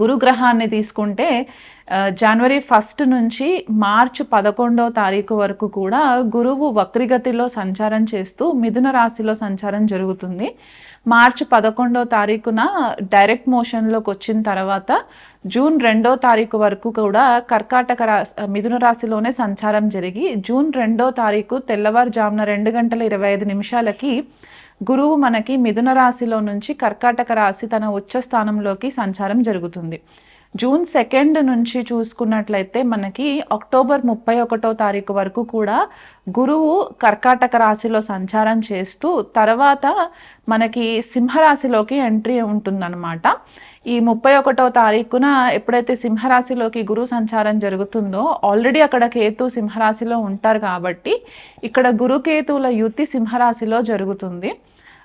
గురుగ్రహాన్ని తీసుకుంటే జనవరి ఫస్ట్ నుంచి మార్చ్ పదకొండవ తారీఖు వరకు కూడా గురువు వక్రిగతిలో సంచారం చేస్తూ మిథున రాశిలో సంచారం జరుగుతుంది. మార్చ్ పదకొండవ తారీఖున డైరెక్ట్ మోషన్లోకి వచ్చిన తర్వాత జూన్ రెండో తారీఖు వరకు కూడా కర్కాటక రాశి మిథున రాశిలోనే సంచారం జరిగి జూన్ రెండో తారీఖు తెల్లవారుజామున రెండు గంటల ఇరవై ఐదు నిమిషాలకి గురువు మనకి మిథున రాశిలో నుంచి కర్కాటక రాశి తన ఉచ్చ స్థానంలోకి సంచారం జరుగుతుంది. జూన్ సెకండ్ నుంచి చూసుకున్నట్లయితే మనకి అక్టోబర్ ముప్పై ఒకటో తారీఖు వరకు కూడా గురువు కర్కాటక రాశిలో సంచారం చేస్తూ తర్వాత మనకి సింహరాశిలోకి ఎంట్రీ ఉంటుందన్నమాట. ఈ ముప్పై ఒకటో తారీఖున ఎప్పుడైతే సింహరాశిలోకి గురు సంచారం జరుగుతుందో ఆల్రెడీ అక్కడ కేతు సింహరాశిలో ఉంటారు కాబట్టి ఇక్కడ గురుకేతువుల యుతి సింహరాశిలో జరుగుతుంది.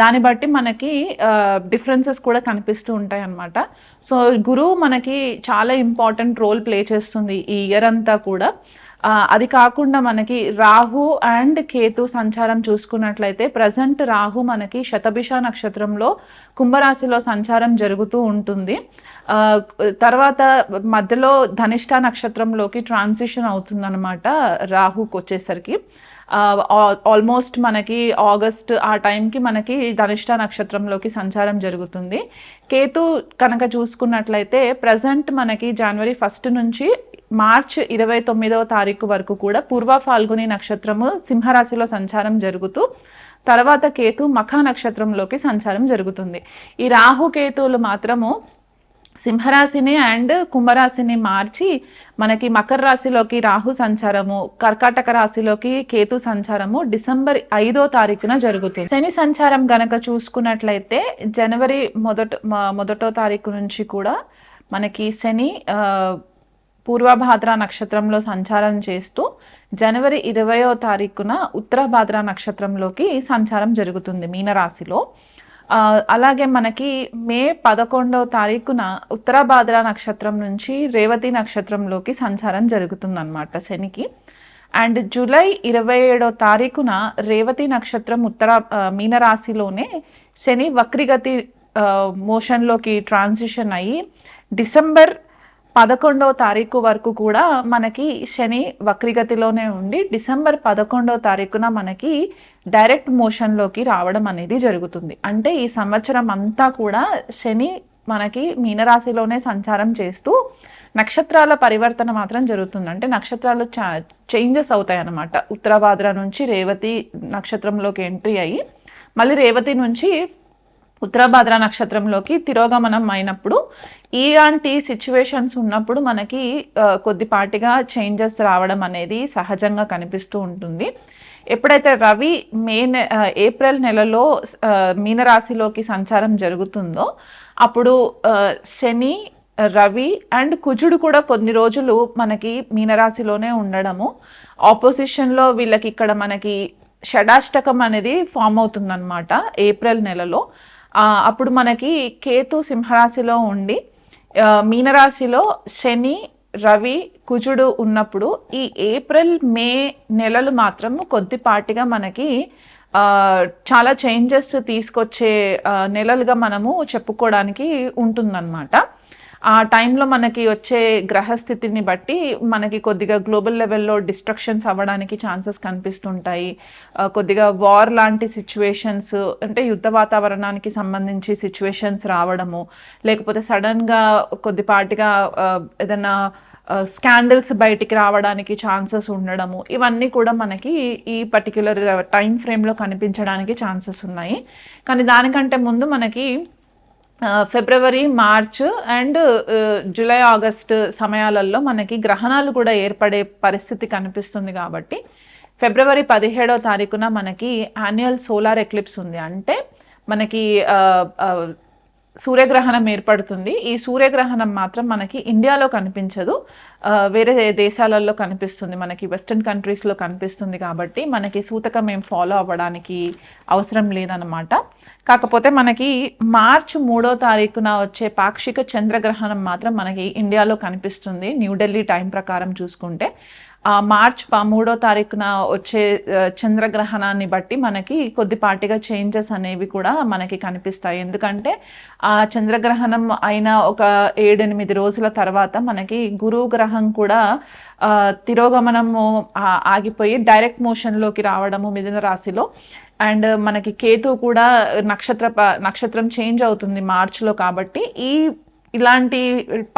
దాన్ని బట్టి మనకి డిఫరెన్సెస్ కూడా కనిపిస్తూ ఉంటాయి అన్నమాట. సో గురువు మనకి చాలా ఇంపార్టెంట్ రోల్ ప్లే చేస్తుంది ఈ ఇయర్ అంతా కూడా. అది కాకుండా మనకి రాహు అండ్ కేతు సంచారం చూసుకున్నట్లయితే ప్రజెంట్ రాహు మనకి శతభిష నక్షత్రంలో కుంభరాశిలో సంచారం జరుగుతూ ఉంటుంది. తర్వాత మధ్యలో ధనిష్ట నక్షత్రంలోకి ట్రాన్సిషన్ అవుతుందన్నమాట రాహుకి వచ్చేసరికి Uh, ఆల్మోస్ట్ మనకి ఆగస్ట్ ఆ టైంకి మనకి ధనిష్ట నక్షత్రంలోకి సంచారం జరుగుతుంది. కేతు కనుక చూసుకున్నట్లయితే ప్రజెంట్ మనకి జనవరి ఫస్ట్ నుంచి మార్చ్ ఇరవై తొమ్మిదవ తారీఖు వరకు కూడా పూర్వ ఫాల్గుని నక్షత్రము సింహరాశిలో సంచారం జరుగుతూ తర్వాత కేతు మఖ నక్షత్రంలోకి సంచారం జరుగుతుంది. ఈ రాహు కేతువులు మాత్రము సింహరాశిని అండ్ కుంభరాశిని మార్చి మనకి మకర రాశిలోకి రాహు సంచారము కర్కాటక రాశిలోకి కేతు సంచారము డిసెంబర్ ఐదో తారీఖున జరుగుతుంది. శని సంచారం గనక చూసుకున్నట్లయితే జనవరి మొదట మొదటో తారీఖు నుంచి కూడా మనకి శని పూర్వభాద్ర నక్షత్రంలో సంచారం చేస్తూ జనవరి ఇరవయో తారీఖున ఉత్తర భాద్ర నక్షత్రంలోకి సంచారం జరుగుతుంది మీనరాశిలో. అలాగే మనకి మే పదకొండవ తారీఖున ఉత్తరాభాద్ర నక్షత్రం నుంచి రేవతి నక్షత్రంలోకి సంచారం జరుగుతుందన్నమాట శనికి. అండ్ జూలై ఇరవై ఏడో తారీఖున రేవతి నక్షత్రం ఉత్తర మీనరాశిలోనే శని వక్రిగతి మోషన్లోకి ట్రాన్సిషన్ అయ్యి డిసెంబర్ పదకొండవ తారీఖు వరకు కూడా మనకి శని వక్రిగతిలోనే ఉండి డిసెంబర్ పదకొండవ తారీఖున మనకి డైరెక్ట్ మోషన్లోకి రావడం అనేది జరుగుతుంది. అంటే ఈ సంవత్సరం అంతా కూడా శని మనకి మీనరాశిలోనే సంచారం చేస్తూ నక్షత్రాల పరివర్తన మాత్రం జరుగుతుంది. అంటే నక్షత్రాలు చా చేంజెస్ అవుతాయి అన్నమాట. ఉత్తరాభాద్ర నుంచి రేవతి నక్షత్రంలోకి ఎంట్రీ అయ్యి మళ్ళీ రేవతి నుంచి ఉత్తరాభాద్ర నక్షత్రంలోకి తిరోగమనం అయినప్పుడు ఇలాంటి సిచ్యువేషన్స్ ఉన్నప్పుడు మనకి కొద్దిపాటిగా చేంజెస్ రావడం అనేది సహజంగా కనిపిస్తూ ఉంటుంది. ఎప్పుడైతే రవి మే నె- ఏప్రిల్ నెలలో మీనరాశిలోకి సంచారం జరుగుతుందో అప్పుడు శని రవి అండ్ కుజుడు కూడా కొన్ని రోజులు మనకి మీనరాశిలోనే ఉండడము. ఆపోజిషన్లో వీళ్ళకి ఇక్కడ మనకి షడాష్టకం అనేది ఫామ్ అవుతుందన్నమాట ఏప్రిల్ నెలలో. అప్పుడు మనకి కేతు సింహరాశిలో ఉండి మీనరాశిలో శని రవి కుజుడు ఉన్నప్పుడు ఈ ఏప్రిల్ మే నెలలు మాత్రం కొద్దిపాటిగా మనకి చాలా చేంజెస్ తీసుకొచ్చే నెలలుగా మనము చెప్పుకోవడానికి ఉంటుందన్నమాట. ఆ టైంలో మనకి వచ్చే గ్రహస్థితిని బట్టి మనకి కొద్దిగా గ్లోబల్ లెవెల్లో డిస్ట్రక్షన్స్ అవ్వడానికి ఛాన్సెస్ కనిపిస్తుంటాయి. కొద్దిగా వార్ లాంటి సిచ్యువేషన్స్ అంటే యుద్ధ వాతావరణానికి సంబంధించి సిచ్యువేషన్స్ రావడము లేకపోతే సడన్గా కొద్దిపాటిగా ఏదైనా స్కాండల్స్ బయటికి రావడానికి ఛాన్సెస్ ఉండడము ఇవన్నీ కూడా మనకి ఈ పర్టిక్యులర్ టైం ఫ్రేమ్లో కనిపించడానికి ఛాన్సెస్ ఉన్నాయి. కానీ దానికంటే ముందు మనకి February March and July August సమయాలలో మనకి గ్రహణాలు కూడా ఏర్పడే పరిస్థితి కనిపిస్తుంది కాబట్టి ఫిబ్రవరి పదిహేడవ తారీఖున మనకి యాన్యువల్ సోలార్ ఎక్లిప్స్ ఉంది. అంటే మనకి సూర్యగ్రహణం ఏర్పడుతుంది. ఈ సూర్యగ్రహణం మాత్రం మనకి ఇండియాలో కనిపించదు. వేరే దేశాలలో కనిపిస్తుంది. మనకి వెస్ట్రన్ కంట్రీస్లో కనిపిస్తుంది కాబట్టి మనకి సూతకం ఏం ఫాలో అవ్వడానికి అవసరం లేదన్నమాట. కాకపోతే మనకి మార్చ్ మూడో తారీఖున వచ్చే పాక్షిక చంద్రగ్రహణం మాత్రం మనకి ఇండియాలో కనిపిస్తుంది. న్యూఢిల్లీ టైం ప్రకారం చూసుకుంటే. మార్చ్ మూడో తారీఖున వచ్చే చంద్రగ్రహణాన్ని బట్టి మనకి కొద్దిపాటిగా చేంజెస్ అనేవి కూడా మనకి కనిపిస్తాయి. ఎందుకంటే ఆ చంద్రగ్రహణం అయిన ఒక ఏడెనిమిది రోజుల తర్వాత మనకి గురువు గ్రహం కూడా తిరోగమనము ఆగిపోయి డైరెక్ట్ మోషన్లోకి రావడము మిథున రాశిలో. అండ్ మనకి కేతు కూడా నక్షత్ర ప- నక్షత్రం చేంజ్ అవుతుంది మార్చ్లో కాబట్టి ఈ ఇలాంటి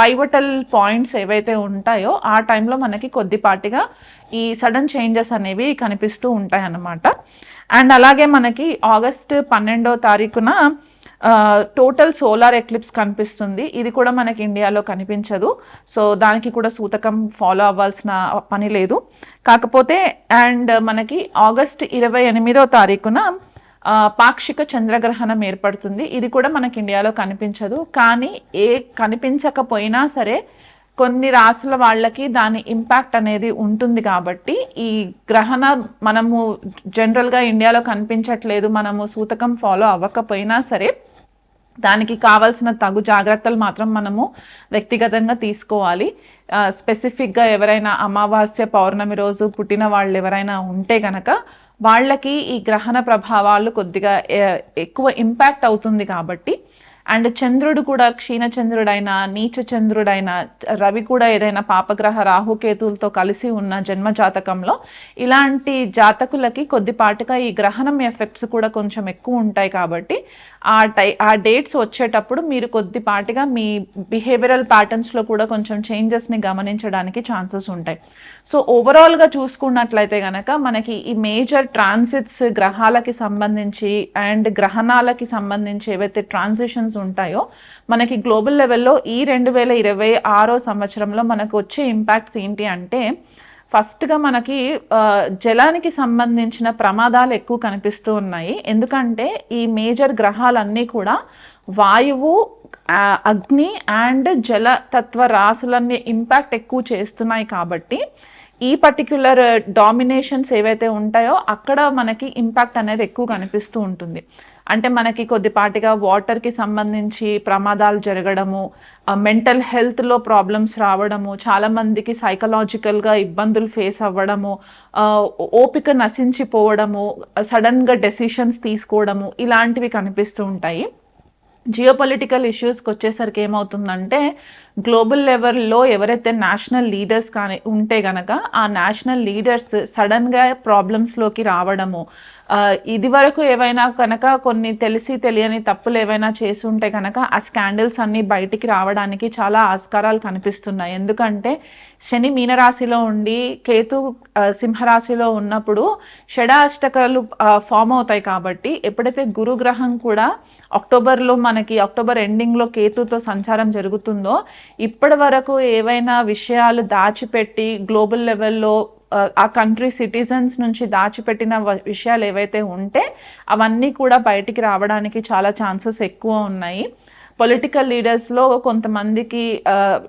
పైవటల్ పాయింట్స్ ఏవైతే ఉంటాయో ఆ టైంలో మనకి కొద్దిపాటిగా ఈ సడన్ చేంజెస్ అనేవి కనిపిస్తూ ఉంటాయి అన్నమాట అండ్ అలాగే మనకి ఆగస్ట్ పన్నెండో తారీఖున టోటల్ సోలార్ ఎక్లిప్స్ కనిపిస్తుంది. ఇది కూడా మనకి ఇండియాలో కనిపించదు. సో దానికి కూడా సూతకం ఫాలో అవ్వాల్సిన పని లేదు. కాకపోతే అండ్ మనకి ఆగస్ట్ ఇరవై ఎనిమిదో తారీఖున పాక్షిక చంద్రగ్రహణం ఏర్పడుతుంది. ఇది కూడా మనకి ఇండియాలో కనిపించదు. కానీ ఏ కనిపించకపోయినా సరే కొన్ని రాసుల వాళ్ళకి దాని ఇంపాక్ట్ అనేది ఉంటుంది కాబట్టి ఈ గ్రహణ మనము జనరల్గా ఇండియాలో కనిపించట్లేదు. మనము సూతకం ఫాలో అవ్వకపోయినా సరే దానికి కావాల్సిన తగు జాగ్రత్తలు మాత్రం మనము వ్యక్తిగతంగా తీసుకోవాలి. స్పెసిఫిక్గా ఎవరైనా అమావాస్య పౌర్ణమి రోజు పుట్టిన వాళ్ళు ఎవరైనా ఉంటే గనక వాళ్ళకి ఈ గ్రహణ ప్రభావాలు కొద్దిగా ఎక్కువ ఇంపాక్ట్ అవుతుంది కాబట్టి అండ్ చంద్రుడు కూడా క్షీణచంద్రుడైనా నీచ చంద్రుడైనా రవి కూడా ఏదైనా పాపగ్రహ రాహుకేతులతో కలిసి ఉన్న జన్మ జాతకంలో ఇలాంటి జాతకులకి కొద్దిపాటుగా ఈ గ్రహణం ఎఫెక్ట్స్ కూడా కొంచెం ఎక్కువ ఉంటాయి కాబట్టి ఆ టై ఆ డేట్స్ వచ్చేటప్పుడు మీరు కొద్దిపాటిగా మీ బిహేవియరల్ ప్యాటర్న్స్లో కూడా కొంచెం చేంజెస్ని గమనించడానికి ఛాన్సెస్ ఉంటాయి. సో ఓవరాల్గా చూసుకున్నట్లయితే కనుక మనకి ఈ మేజర్ ట్రాన్సిట్స్ గ్రహాలకి సంబంధించి అండ్ గ్రహణాలకి సంబంధించి ఏవైతే ట్రాన్సిషన్స్ ఉంటాయో మనకి గ్లోబల్ లెవెల్లో ఈ రెండు వేల ఇరవై ఆరో సంవత్సరంలో మనకు వచ్చే ఇంపాక్ట్స్ ఏంటి అంటే ఫస్ట్గా మనకి జలానికి సంబంధించిన ప్రమాదాలు ఎక్కువ కనిపిస్తూ ఉన్నాయి. ఎందుకంటే ఈ మేజర్ గ్రహాలన్నీ కూడా వాయువు అగ్ని అండ్ జల తత్వ రాసులన్నీ ఇంపాక్ట్ ఎక్కువ చేస్తున్నాయి కాబట్టి ఈ పర్టిక్యులర్ డామినేషన్స్ uh, ఏవైతే ఉంటాయో అక్కడ మనకి ఇంపాక్ట్ అనేది ఎక్కువ కనిపిస్తూ ఉంటుంది. అంటే మనకి కొద్దిపాటిగా వాటర్కి సంబంధించి ప్రమాదాలు జరగడము మెంటల్ హెల్త్లో ప్రాబ్లమ్స్ రావడము చాలా మందికి సైకలాజికల్గా ఇబ్బందులు ఫేస్ అవ్వడము ఓపిక నశించిపోవడము సడన్గా డెసిషన్స్ తీసుకోవడము ఇలాంటివి కనిపిస్తూ ఉంటాయి. జియోపొలిటికల్ ఇష్యూస్కి వచ్చేసరికి ఏమవుతుందంటే గ్లోబల్ లెవెల్లో ఎవరైతే నేషనల్ లీడర్స్ కానీ ఉంటే గనక ఆ నేషనల్ లీడర్స్ సడన్గా ప్రాబ్లమ్స్లోకి రావడము ఇది వరకు ఏవైనా కనుక కొన్ని తెలిసి తెలియని తప్పులు ఏవైనా చేసి ఉంటే కనుక ఆ స్కాండల్స్ అన్నీ బయటికి రావడానికి చాలా ఆస్కారాలు కనిపిస్తున్నాయి. ఎందుకంటే శని మీనరాశిలో ఉండి కేతు సింహరాశిలో ఉన్నప్పుడు షడాష్టకాలు ఫామ్ అవుతాయి కాబట్టి ఎప్పుడైతే గురుగ్రహం కూడా అక్టోబర్లో మనకి అక్టోబర్ ఎండింగ్లో కేతుతో సంచారం జరుగుతుందో ఇప్పటి వరకు ఏవైనా విషయాలు దాచిపెట్టి గ్లోబల్ లెవెల్లో ఆ, కంట్రీ సిటిజన్స్ నుంచి దాచిపెట్టిన విషయాలు ఏవైతే ఉంటే అవన్నీ కూడా బయటికి రావడానికి చాలా ఛాన్సెస్ ఎక్కువ ఉన్నాయి. పొలిటికల్ లీడర్స్లో కొంతమందికి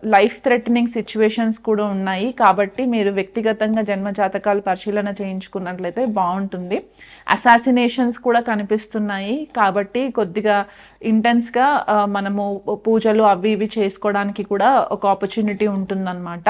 లైఫ్ థ్రెటనింగ్ సిచ్యువేషన్స్ కూడా ఉన్నాయి. కాబట్టి మీరు వ్యక్తిగతంగా జన్మ జాతకాలు పరిశీలన చేయించుకున్నట్లయితే బాగుంటుంది. అసాసినేషన్స్ కూడా కనిపిస్తున్నాయి. కాబట్టి కొద్దిగా ఇంటెన్స్గా మనము పూజలు అవి ఇవి చేసుకోవడానికి కూడా ఒక ఆపర్చునిటీ ఉంటుందన్నమాట.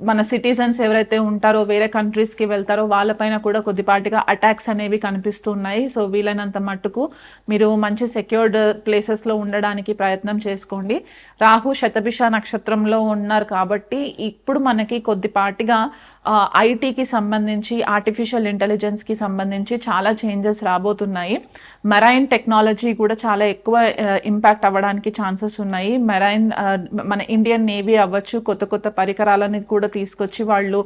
మన సిటిజన్స్ ఎవరైతే ఉంటారో వేరే కంట్రీస్కి వెళ్తారో వాళ్ళపైన కూడా కొద్దిపాటిగా అటాక్స్ అనేవి కనిపిస్తున్నాయి సో వీలైనంత మట్టుకు మీరు మంచి సెక్యూర్డ్ ప్లేసెస్లో ఉండడానికి ప్రయత్నం చేసుకోండి. రాహు శతభిష నక్షత్రంలో ఉన్నారు కాబట్టి ఇప్పుడు మనకి కొద్దిపాటిగా ఐటీకి సంబంధించి ఆర్టిఫిషియల్ ఇంటెలిజెన్స్కి సంబంధించి చాలా చేంజెస్ రాబోతున్నాయి. మెరైన్ టెక్నాలజీ కూడా చాలా ఎక్కువ ఇంపాక్ట్ అవ్వడానికి ఛాన్సెస్ ఉన్నాయి. మెరైన్ మన ఇండియన్ నేవీ అవ్వచ్చు కొత్త కొత్త పరికరాలని కూడా తీసుకొచ్చి వాళ్ళు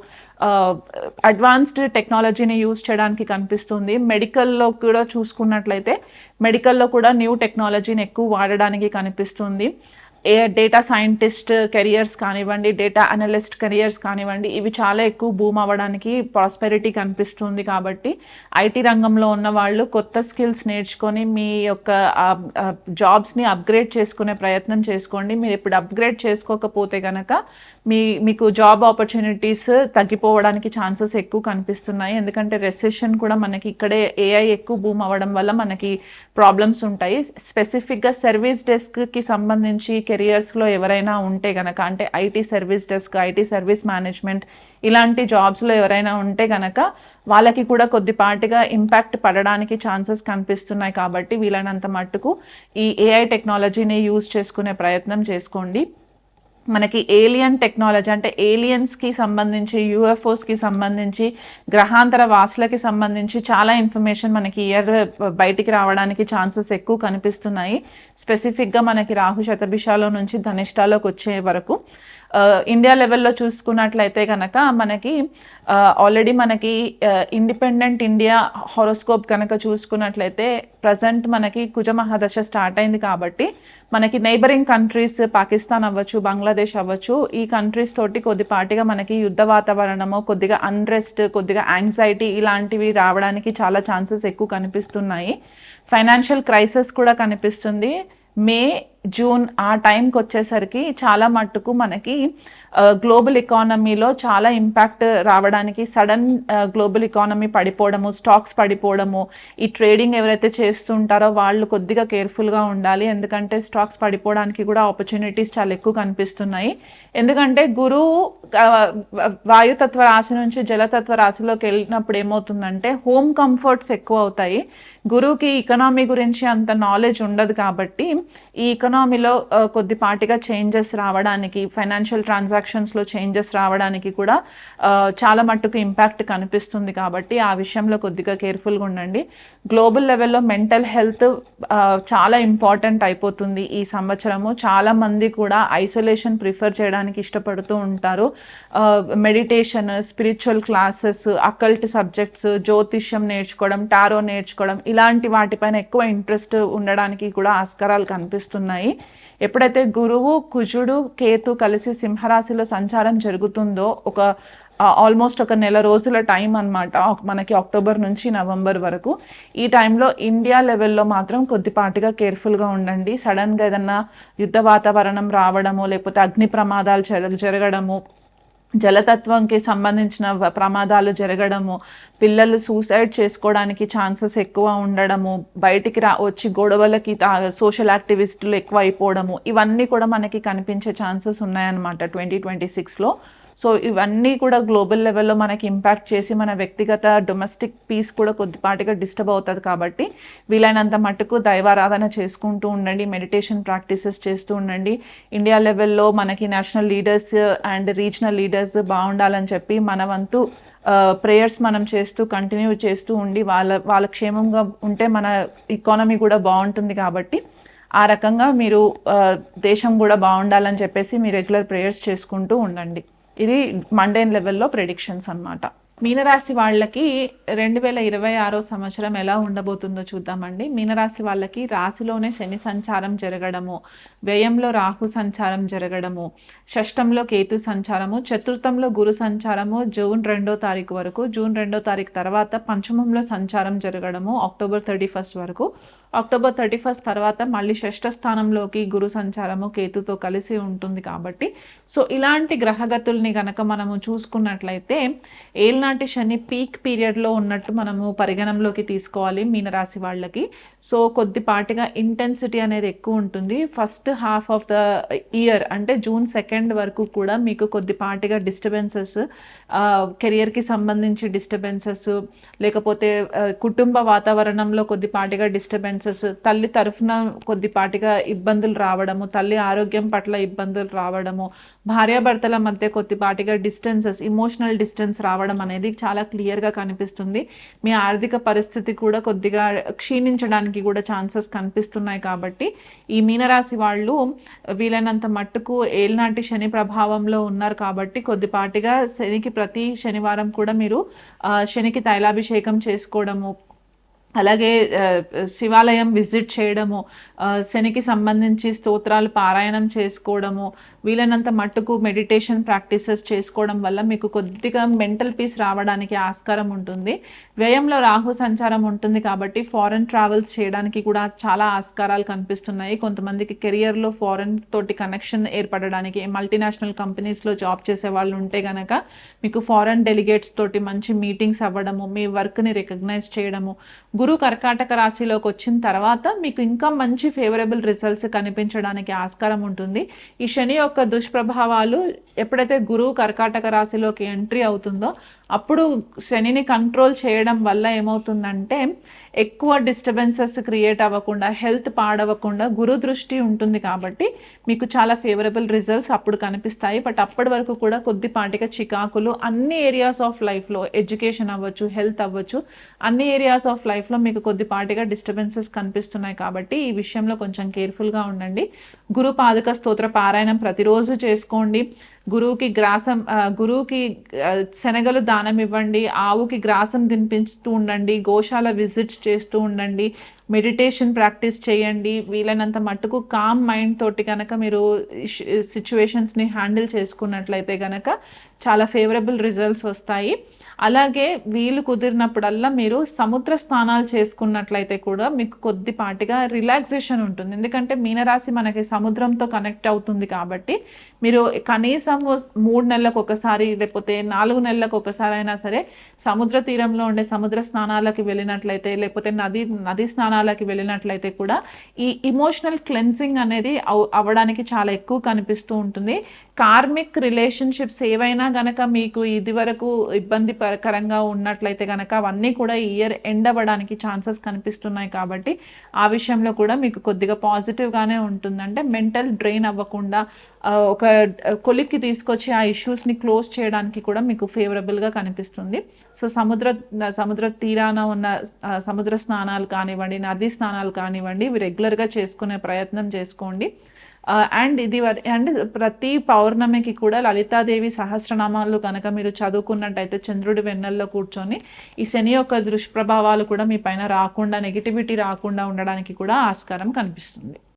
అడ్వాన్స్డ్ టెక్నాలజీని యూజ్ చేయడానికి కనిపిస్తుంది. మెడికల్లో కూడా చూసుకున్నట్లయితే మెడికల్లో కూడా న్యూ టెక్నాలజీని ఎక్కువ వాడడానికి కనిపిస్తుంది. ఏ డేటా సైంటిస్ట్ కెరియర్స్ కానివ్వండి డేటా అనలిస్ట్ కెరియర్స్ కానివ్వండి ఇవి చాలా ఎక్కువ బూమ్ అవ్వడానికి ప్రాస్పెరిటీ కనిపిస్తుంది కాబట్టి ఐటీ రంగంలో ఉన్న వాళ్ళు కొత్త స్కిల్స్ నేర్చుకొని మీ యొక్క జాబ్స్ని అప్గ్రేడ్ చేసుకునే ప్రయత్నం చేసుకోండి. మీరు ఇప్పుడు అప్గ్రేడ్ చేసుకోకపోతే కనుక మీ మీకు జాబ్ ఆపర్చునిటీస్ తగ్గిపోవడానికి ఛాన్సెస్ ఎక్కువ కనిపిస్తున్నాయి. ఎందుకంటే రెసెషన్ కూడా మనకి ఇక్కడే ఏఐ ఎక్కువ బూమ్ అవ్వడం వల్ల మనకి ప్రాబ్లమ్స్ ఉంటాయి. స్పెసిఫిక్గా సర్వీస్ డెస్క్కి సంబంధించి కెరియర్స్లో ఎవరైనా ఉంటే గనక అంటే IT service desk IT service management ఇలాంటి జాబ్స్లో ఎవరైనా ఉంటే గనక వాళ్ళకి కూడా కొద్దిపాటిగా ఇంపాక్ట్ పడడానికి ఛాన్సెస్ కనిపిస్తున్నాయి. కాబట్టి వీలైనంత మట్టుకు ఈ ఏఐ టెక్నాలజీని యూజ్ చేసుకునే ప్రయత్నం చేసుకోండి. మనకి ఏలియన్ టెక్నాలజీ అంటే ఏలియన్స్కి సంబంధించి యూఎఫ్ఓస్కి సంబంధించి గ్రహాంతర వాసులకి సంబంధించి చాలా ఇన్ఫర్మేషన్ మనకి ఇయర్ బయటికి రావడానికి ఛాన్సెస్ ఎక్కువ కనిపిస్తున్నాయి. స్పెసిఫిక్గా మనకి రాహు శతభిషాలో నుంచి ధనిష్టాలోకి వచ్చే వరకు. ఇండియా లెవెల్లో చూసుకున్నట్లయితే కనుక మనకి ఆల్రెడీ మనకి ఇండిపెండెంట్ ఇండియా హారోస్కోప్ కనుక చూసుకున్నట్లయితే ప్రజెంట్ మనకి కుజ మహాదశ స్టార్ట్ అయింది కాబట్టి మనకి నైబరింగ్ కంట్రీస్ పాకిస్తాన్ అవ్వచ్చు బంగ్లాదేశ్ అవ్వచ్చు ఈ కంట్రీస్ తోటి కొద్దిపాటిగా మనకి యుద్ధ వాతావరణము కొద్దిగా అన్రెస్ట్ కొద్దిగా యాంగ్జైటీ ఇలాంటివి రావడానికి చాలా ఛాన్సెస్ ఎక్కువ కనిపిస్తున్నాయి. ఫైనాన్షియల్ క్రైసిస్ కూడా కనిపిస్తుంది. మే జూన్ ఆ టైంకి వచ్చేసరికి చాలా మట్టుకు మనకి గ్లోబల్ ఎకానమీలో చాలా ఇంపాక్ట్ రావడానికి సడన్ గ్లోబల్ ఎకానమీ పడిపోవడము స్టాక్స్ పడిపోవడము ఈ ట్రేడింగ్ ఎవరైతే చేస్తుంటారో వాళ్ళు కొద్దిగా కేర్ఫుల్గా ఉండాలి. ఎందుకంటే స్టాక్స్ పడిపోవడానికి కూడా ఆపర్చునిటీస్ చాలా ఎక్కువ కనిపిస్తున్నాయి. ఎందుకంటే గురువు వాయుతత్వ రాశి నుంచి జలతత్వ రాశిలోకి వెళ్ళినప్పుడు ఏమవుతుందంటే హోమ్ కంఫర్ట్స్ ఎక్కువ అవుతాయి. గురువుకి ఎకనామీ గురించి అంత నాలెడ్జ్ ఉండదు కాబట్టి ఈ ఎకనామీలో కొద్దిపాటిగా చేంజెస్ రావడానికి ఫైనాన్షియల్ ట్రాన్సాక్షన్స్లో చేంజెస్ రావడానికి కూడా చాలా మట్టుకు ఇంపాక్ట్ కనిపిస్తుంది కాబట్టి ఆ విషయంలో కొద్దిగా కేర్ఫుల్గా ఉండండి. గ్లోబల్ లెవెల్లో మెంటల్ హెల్త్ చాలా ఇంపార్టెంట్ అయిపోతుంది ఈ సంవత్సరము. చాలా మంది కూడా ఐసోలేషన్ ప్రిఫర్ చేయడానికి ఇష్టపడుతూ ఉంటారు. Meditation spiritual classes occult subjects జ్యోతిష్యం నేర్చుకోవడం టారో నేర్చుకోవడం ఇలాంటి వాటిపైన ఎక్కువ ఇంట్రెస్ట్ ఉండడానికి కూడా ఆస్కారాలు కనిపిస్తున్నాయి. ఎప్పుడైతే గురువు కుజుడు కేతు కలిసి సింహరాశిలో సంచారం జరుగుతుందో ఒక ఆల్మోస్ట్ ఒక నెల రోజుల టైం అనమాట మనకి అక్టోబర్ నుంచి నవంబర్ వరకు. ఈ టైంలో ఇండియా లెవెల్లో మాత్రం కొద్దిపాటిగా కేర్ఫుల్గా ఉండండి. సడన్గా ఏదన్నా యుద్ధ వాతావరణం రావడము లేకపోతే అగ్ని ప్రమాదాలు జరగడము జలతత్వంకి సంబంధించిన ప్రమాదాలు జరగడము పిల్లలు సూసైడ్ చేసుకోవడానికి ఛాన్సెస్ ఎక్కువ ఉండడము బయటికి రా వచ్చి గొడవలకి సోషల్ యాక్టివిస్టులు ఎక్కువ అయిపోవడము ఇవన్నీ కూడా మనకి కనిపించే ఛాన్సెస్ ఉన్నాయన్నమాట ట్వంటీ ట్వంటీ సిక్స్లో. సో ఇవన్నీ కూడా గ్లోబల్ లెవెల్లో మనకి ఇంపాక్ట్ చేసి మన వ్యక్తిగత డొమెస్టిక్ పీస్ కూడా కొద్దిపాటిగా డిస్టర్బ్ అవుతుంది కాబట్టి వీలైనంత మట్టుకు దైవారాధన చేసుకుంటూ ఉండండి మెడిటేషన్ ప్రాక్టీసెస్ చేస్తూ ఉండండి. ఇండియా లెవెల్లో మనకి national leaders and regional leaders బాగుండాలని చెప్పి మన వంతు ప్రేయర్స్ మనం చేస్తూ కంటిన్యూ చేస్తూ ఉండి వాళ్ళ వాళ్ళ క్షేమంగా ఉంటే మన ఇకానమీ కూడా బాగుంటుంది కాబట్టి ఆ రకంగా మీరు దేశం కూడా బాగుండాలని చెప్పేసి మీ రెగ్యులర్ ప్రేయర్స్ చేసుకుంటూ ఉండండి. ఇది మండేన్ లెవెల్లో ప్రెడిక్షన్స్ అనమాట మీనరాశి వాళ్ళకి రెండు వేల ఇరవై ఆరో సంవత్సరం ఎలా ఉండబోతుందో చూద్దామండి. మీనరాశి వాళ్ళకి రాశిలోనే శని సంచారం జరగడము వ్యయంలో రాహు సంచారం జరగడము షష్టంలో కేతు సంచారము చతుర్థంలో గురు సంచారము జూన్ రెండో తారీఖు వరకు జూన్ రెండో తారీఖు తర్వాత పంచమంలో సంచారం జరగడము అక్టోబర్ థర్టీ ఫస్ట్ వరకు. అక్టోబర్ థర్టీ ఫస్ట్ తర్వాత మళ్ళీ షష్ఠ స్థానంలోకి గురు సంచారము కేతుతో కలిసి ఉంటుంది కాబట్టి. సో ఇలాంటి గ్రహగతుల్ని గనక మనము చూసుకున్నట్లయితే ఏల్నాటి శని పీక్ పీరియడ్లో ఉన్నట్టు మనము పరిగణంలోకి తీసుకోవాలి మీనరాశి వాళ్ళకి. సో కొద్దిపాటిగా ఇంటెన్సిటీ అనేది ఎక్కువ ఉంటుంది. First half of the year అంటే జూన్ సెకండ్ వరకు కూడా మీకు కొద్దిపాటిగా డిస్టర్బెన్సెస్ కెరియర్కి సంబంధించి డిస్టర్బెన్సెస్ లేకపోతే కుటుంబ వాతావరణంలో కొద్దిపాటిగా డిస్టర్బెన్సెస్ తల్లి తరఫున కొద్దిపాటిగా ఇబ్బందులు రావడము తల్లి ఆరోగ్యం పట్ల ఇబ్బందులు రావడము భార్యాభర్తల మధ్య కొద్దిపాటిగా డిస్టెన్సెస్ ఇమోషనల్ డిస్టెన్స్ రావడం అనేది చాలా క్లియర్గా కనిపిస్తుంది. మీ ఆర్థిక పరిస్థితి కూడా కొద్దిగా క్షీణించడానికి కూడా ఛాన్సెస్ కనిపిస్తున్నాయి కాబట్టి ఈ మీనరాశి వాళ్ళు వీలైనంత మట్టుకు ఏలినాటి శని ప్రభావంలో ఉన్నారు కాబట్టి కొద్దిపాటిగా శనికి ప్రతి శనివారం కూడా మీరు శనికి తైలాభిషేకం చేసుకోవడము అలాగే శివాలయం విజిట్ చేయడము శనికి సంబంధించి స్తోత్రాలు పారాయణం చేసుకోవడము వీలైనంత మట్టుకు మెడిటేషన్ ప్రాక్టీసెస్ చేసుకోవడం వల్ల మీకు కొద్దిగా మెంటల్ పీస్ రావడానికి ఆస్కారం ఉంటుంది. వ్యయంలో రాహు సంచారం ఉంటుంది కాబట్టి ఫారెన్ ట్రావెల్స్ చేయడానికి కూడా చాలా ఆస్కారాలు కనిపిస్తున్నాయి. కొంతమందికి కెరియర్లో ఫారెన్ తోటి కనెక్షన్ ఏర్పడడానికి మల్టీనేషనల్ కంపెనీస్లో జాబ్ చేసే వాళ్ళు ఉంటే కనుక మీకు ఫారెన్ డెలిగేట్స్ తోటి మంచి మీటింగ్స్ అవ్వడము మీ వర్క్ని రికగ్నైజ్ చేయడము గురు కర్కాటక రాశిలోకి వచ్చిన తర్వాత మీకు ఇంకా మంచి ఫేవరబుల్ రిజల్ట్స్ కనిపించడానికి ఆస్కారం ఉంటుంది. ఈ శని యొక్క దుష్ప్రభావాలు ఎప్పుడైతే గురువు కర్కాటక రాశిలోకి ఎంట్రీ అవుతుందో అప్పుడు శనిని కంట్రోల్ చేయడం వల్ల ఏమవుతుందంటే ఎక్కువ డిస్టర్బెన్సెస్ క్రియేట్ అవ్వకుండా హెల్త్ పాడవకుండా గురు దృష్టి ఉంటుంది కాబట్టి మీకు చాలా ఫేవరబుల్ రిజల్ట్స్ అప్పుడు కనిపిస్తాయి. బట్ అప్పటి వరకు కూడా కొద్దిపాటిగా చికాకులు అన్ని ఏరియాస్ ఆఫ్ లైఫ్లో ఎడ్యుకేషన్ అవ్వచ్చు హెల్త్ అవ్వచ్చు అన్ని ఏరియాస్ ఆఫ్ లైఫ్లో మీకు కొద్దిపాటిగా డిస్టర్బెన్సెస్ కనిపిస్తున్నాయి కాబట్టి ఈ విషయంలో కొంచెం కేర్ఫుల్గా ఉండండి. గురు పాదక స్తోత్ర పారాయణం ప్రతిరోజు చేసుకోండి. గురువుకి గ్రాసం గురువుకి శనగలు దానం ఇవ్వండి ఆవుకి గ్రాసం తినిపించుతూ ఉండండి గోశాల విజిట్స్ చేస్తూ ఉండండి మెడిటేషన్ ప్రాక్టీస్ చేయండి వీలైనంత మట్టుకు కామ్ మైండ్ తోటి కనుక మీరు సిచ్యువేషన్స్ని హ్యాండిల్ చేసుకున్నట్లయితే కనుక చాలా ఫేవరబుల్ రిజల్ట్స్ వస్తాయి. అలాగే వీలు కుదిరినప్పుడల్లా మీరు సముద్ర స్నానాలు చేసుకున్నట్లయితే కూడా మీకు కొద్దిపాటిగా రిలాక్సేషన్ ఉంటుంది. ఎందుకంటే మీనరాశి మనకి సముద్రంతో కనెక్ట్ అవుతుంది కాబట్టి మీరు కనీసం మూడు నెలలకు ఒకసారి లేకపోతే నాలుగు నెలలకు ఒకసారి అయినా సరే సముద్ర తీరంలో ఉండే సముద్ర స్నానాలకి వెళ్ళినట్లయితే లేకపోతే నది నది స్నానాలకి వెళ్ళినట్లయితే కూడా ఈ ఇమోషనల్ క్లెన్సింగ్ అనేది అవ్వడానికి చాలా ఎక్కువ కనిపిస్తూ ఉంటుంది. కార్మిక్ రిలేషన్షిప్స్ ఏవైనా గనక మీకు ఇది వరకు ఇబ్బందికరంగా ఉన్నట్లయితే గనక అవన్నీ కూడా ఇయర్ ఎండ్ అవ్వడానికి ఛాన్సెస్ కనిపిస్తున్నాయి కాబట్టి ఆ విషయంలో కూడా మీకు కొద్దిగా పాజిటివ్గానే ఉంటుందంటే మెంటల్ డ్రెయిన్ అవ్వకుండా ఒక Uh, కొలిక్కి తీసుకొచ్చి ఆ ఇష్యూస్ని క్లోజ్ చేయడానికి కూడా మీకు ఫేవరబుల్గా కనిపిస్తుంది. సో సముద్ర సముద్ర తీరాన ఉన్న uh, సముద్ర స్నానాలు కానివ్వండి నదీ స్నానాలు కానివ్వండి ఇవి రెగ్యులర్గా చేసుకునే ప్రయత్నం చేసుకోండి. Uh, అండ్ ఇది అండ్ ప్రతి పౌర్ణమికి కూడా లలితాదేవి సహస్రనామాలు కనుక మీరు చదువుకున్నట్టయితే చంద్రుడి వెన్నెల్లో కూర్చొని ఈ శని యొక్క దుష్ప్రభావాలు కూడా మీ పైన రాకుండా నెగిటివిటీ రాకుండా ఉండడానికి కూడా ఆస్కారం కనిపిస్తుంది.